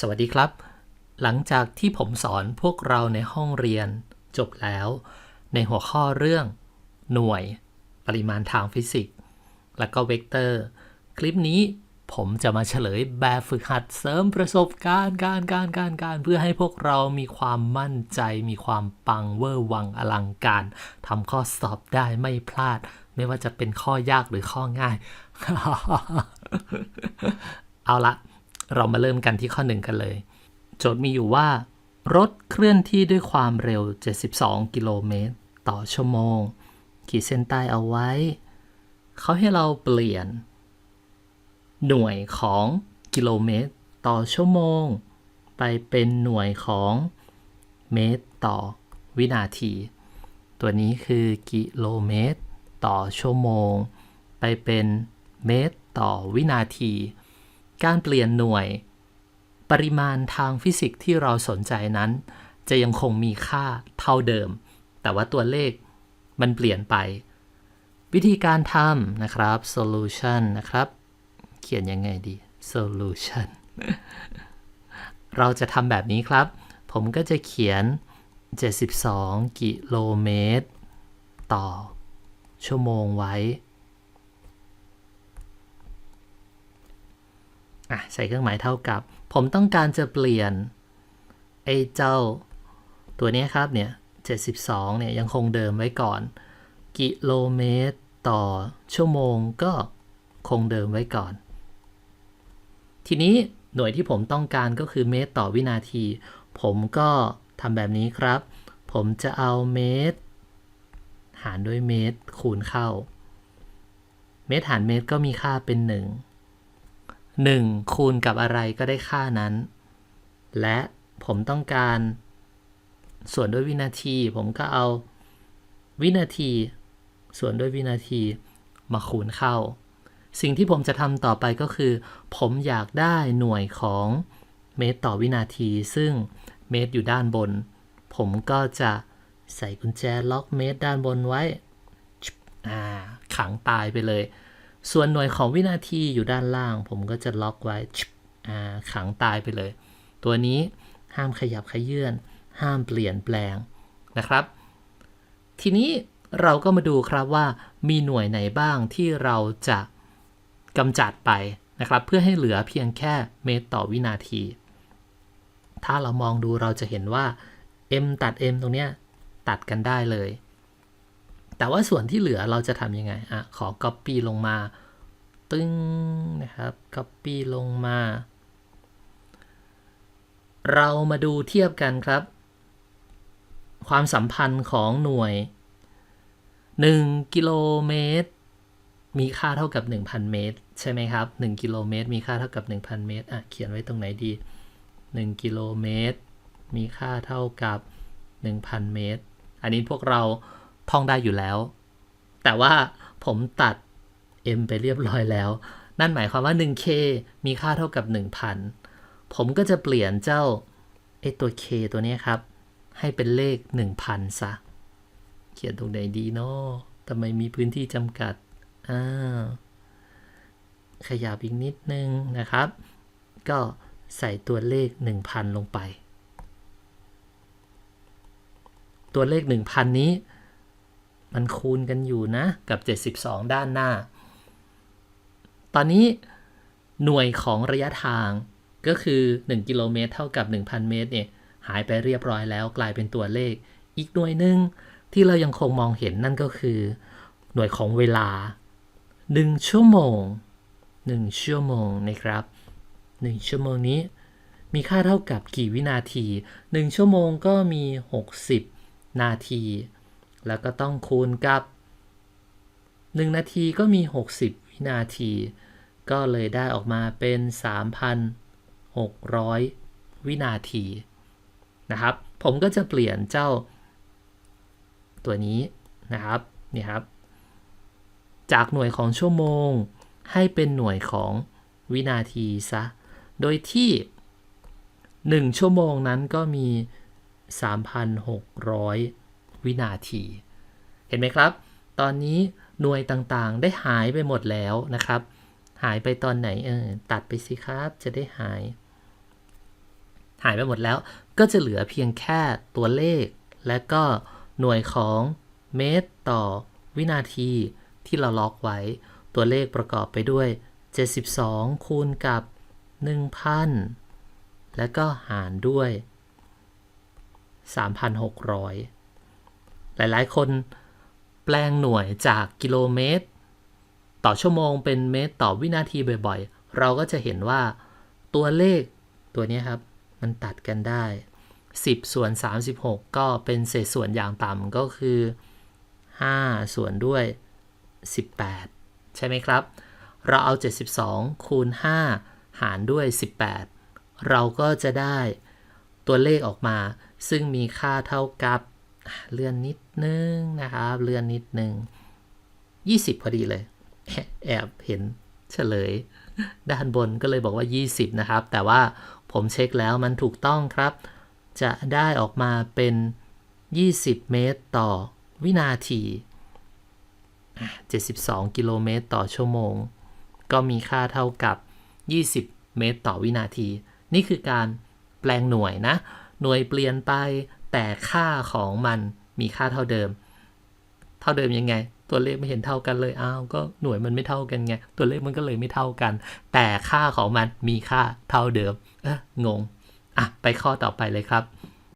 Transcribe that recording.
สวัสดีครับ หลังจากที่ผมสอนพวกเราในห้องเรียนจบแล้ว ในหัวข้อเรื่อง หน่วย ปริมาณทางฟิสิกส์ และก็เวกเตอร์ คลิปนี้ผมจะมาเฉลยแบบฝึกหัดเสริมประสบการณ์การการการการเพื่อให้พวกเรามีความมั่นใจ มีความปังเวอร์วังอลังการทำข้อสอบได้ไม่พลาด ไม่ว่าจะเป็นข้อยากหรือข้อง่าย เอาละ เรามาเริ่มกันที่ข้อหนึ่งกันเลย โจทย์มีอยู่ว่า รถเคลื่อนที่ด้วยความเร็ว 72 กิโลเมตร ต่อชั่วโมง ขีดเส้นใต้เอาไว้ เขาให้เราเปลี่ยน หน่วยของกิโลเมตร ต่อชั่วโมง ไปเป็นหน่วยของเมตร ต่อวินาที ตัวนี้คือกิโลเมตร ต่อชั่วโมง ไปเป็นเมตร ต่อวินาที การเปลี่ยนหน่วย ปริมาณทางฟิสิกส์ที่เราสนใจนั้น จะยังคงมีค่าเท่าเดิม แต่ว่าตัวเลขมันเปลี่ยนไป วิธีการทำนะครับ solution นะครับ เขียนยังไงดี solution เราจะทำแบบนี้ครับ ผมก็จะเขียน 72 กิโลเมตร ต่อชั่วโมงไว้ อะใส่เครื่องหมายเท่ากับ ผมต้องการจะเปลี่ยนไอ้เจ้า ตัวนี้ครับเนี่ย 72 เนี่ยยังคงเดิมไว้ก่อน กิโลเมตรต่อชั่วโมงก็คงเดิมไว้ก่อน ทีนี้หน่วยที่ผมต้องการก็คือเมตรต่อวินาที ผมก็ทำแบบนี้ครับ ผมจะเอาเมตร หารด้วยเมตรคูณเข้า เมตรหารเมตรก็มีค่าเป็น 1 1คูณกับอะไรก็ได้ค่านั้น และผมต้องการส่วนด้วยวินาที ผมก็เอาวินาที ส่วนด้วยวินาทีมาคูณเข้า สิ่งที่ผมจะทำต่อไปก็คือ ผมอยากได้หน่วยของเมตรต่อวินาที ซึ่งเมตรอยู่ด้านบน ผมก็จะใส่กุญแจล็อกเมตรด้านบนไว้ขังตายไปเลย ส่วนหน่วยของวินาทีอยู่ด้านล่าง ผมก็จะล็อกไว้ขังตายไปเลย ตัวนี้ห้ามขยับขยื่น ห้ามเปลี่ยนแปลงนะครับ ทีนี้เราก็มาดูครับว่ามีหน่วยไหนบ้างที่เราจะกำจัดไปนะครับ เพื่อให้เหลือเพียงแค่เมตรต่อวินาที ถ้าเรามองดูเราจะเห็นว่า m ตัด m ตรงเนี้ยตัดกันได้เลย แต่ว่าส่วนที่เหลือเราจะทำยังไงอะขอ copy ลงมา ตึ้งนะครับ copy ลงมา เรามาดูเทียบกันครับ ความสัมพันธ์ของหน่วย 1 กิโลเมตร มีค่าเท่ากับ 1,000 เมตร ใช่ไหมครับ 1 กิโลเมตร มีค่าเท่ากับ 1,000 เมตรอะเขียนไว้ตรงไหนดี 1 กิโลเมตร มีค่าเท่ากับ 1,000 เมตร อันนี้พวกเรา ท่องได้อยู่แล้ว แต่ว่าผมตัด m ไปเรียบร้อยแล้ว นั่นหมายความว่า 1k มีค่าเท่ากับ 1,000 ผมก็จะเปลี่ยนเจ้าไอตัว k ตัวนี้ครับ ให้เป็นเลข 1,000 ซะ เขียนตรงไหนดีเนาะทำไมมีพื้นที่จำกัด อ่า ขยับอีกนิดนึงนะครับ ก็ใส่ตัวเลข 1,000 ลงไป ตัวเลข 1,000 นี้ มันคูณกันอยู่นะ กับ 72 ด้านหน้า ตอนนี้หน่วยของระยะทางก็คือ 1 กิโลเมตร เท่ากับ 1,000 เมตรเนี่ยหายไปเรียบร้อยแล้วกลายเป็นตัวเลข อีกหน่วยหนึ่งที่เรายังคงมองเห็นนั่นก็คือ หน่วยของเวลา 1 ชั่วโมง 1 ชั่วโมงนะครับ 1 ชั่วโมงนี้ มีค่าเท่ากับกี่วินาที 1 ชั่วโมงก็มี 60 นาที แล้วก็ต้องคูณกับ 1 นาทีก็มี 60 วินาที ก็เลยได้ออกมาเป็น 3,600 วินาทีนะครับ ผมก็จะเปลี่ยนเจ้า ตัวนี้นะครับนี่ครับ จากหน่วยของชั่วโมงให้เป็นหน่วยของวินาทีซะ โดยที่ 1 ชั่วโมงนั้นก็มี 3,600 วินาที เห็นไหมครับ ตอนนี้หน่วยต่างๆ ได้หายไปหมดแล้วนะครับ หายไปตอนไหนเออตัดไปสิครับจะได้หาย หายไปหมดแล้ว ก็จะเหลือเพียงแค่ตัวเลข และก็หน่วยของเมตรต่อวินาทีที่เราล็อกไว้ ตัวเลขประกอบไปด้วย 72 คูณกับ 1,000 แล้วก็หารด้วย 3,600 หลายๆ คนแปลงหน่วยจากกิโลเมตร ต่อชั่วโมงเป็นเมตรต่อวินาทีบ่อยๆ เราก็จะเห็นว่าตัวเลขตัวนี้ครับ มันตัดกันได้ 10 ส่วน 36 ก็เป็นเศษส่วนอย่างต่ำก็คือ 5 ส่วนด้วย 18 ใช่ไหมครับ เราเอา 72 คูณ 5 หารด้วย 18 เราก็จะได้ตัวเลขออกมา ซึ่งมีค่าเท่ากับเลื่อนนิด นึงนะครับ เลื่อนนิดนึง 20 พอดีเลยแอบแอบเห็นเฉลย ด้านบนก็เลยบอกว่า 20 นะครับ แต่ว่าผมเช็คแล้วมันถูกต้องครับ จะได้ออกมาเป็น 20 เมตรต่อวินาที 72 กิโลเมตรต่อชั่วโมง ก็มีค่าเท่ากับ 20 เมตรต่อวินาที นี่คือการแปลงหน่วยนะ หน่วยเปลี่ยนไปแต่ค่าของมัน มีค่าเท่าเดิม เท่าเดิมยังไง ตัวเลขไม่เห็นเท่ากันเลย อ้าว ก็หน่วยมันไม่เท่ากันไง ตัวเลขมันก็เลยไม่เท่ากัน แต่ค่าของมันมีค่าเท่าเดิม เอ๊ะงง อะ ไปข้อต่อไปเลยครับ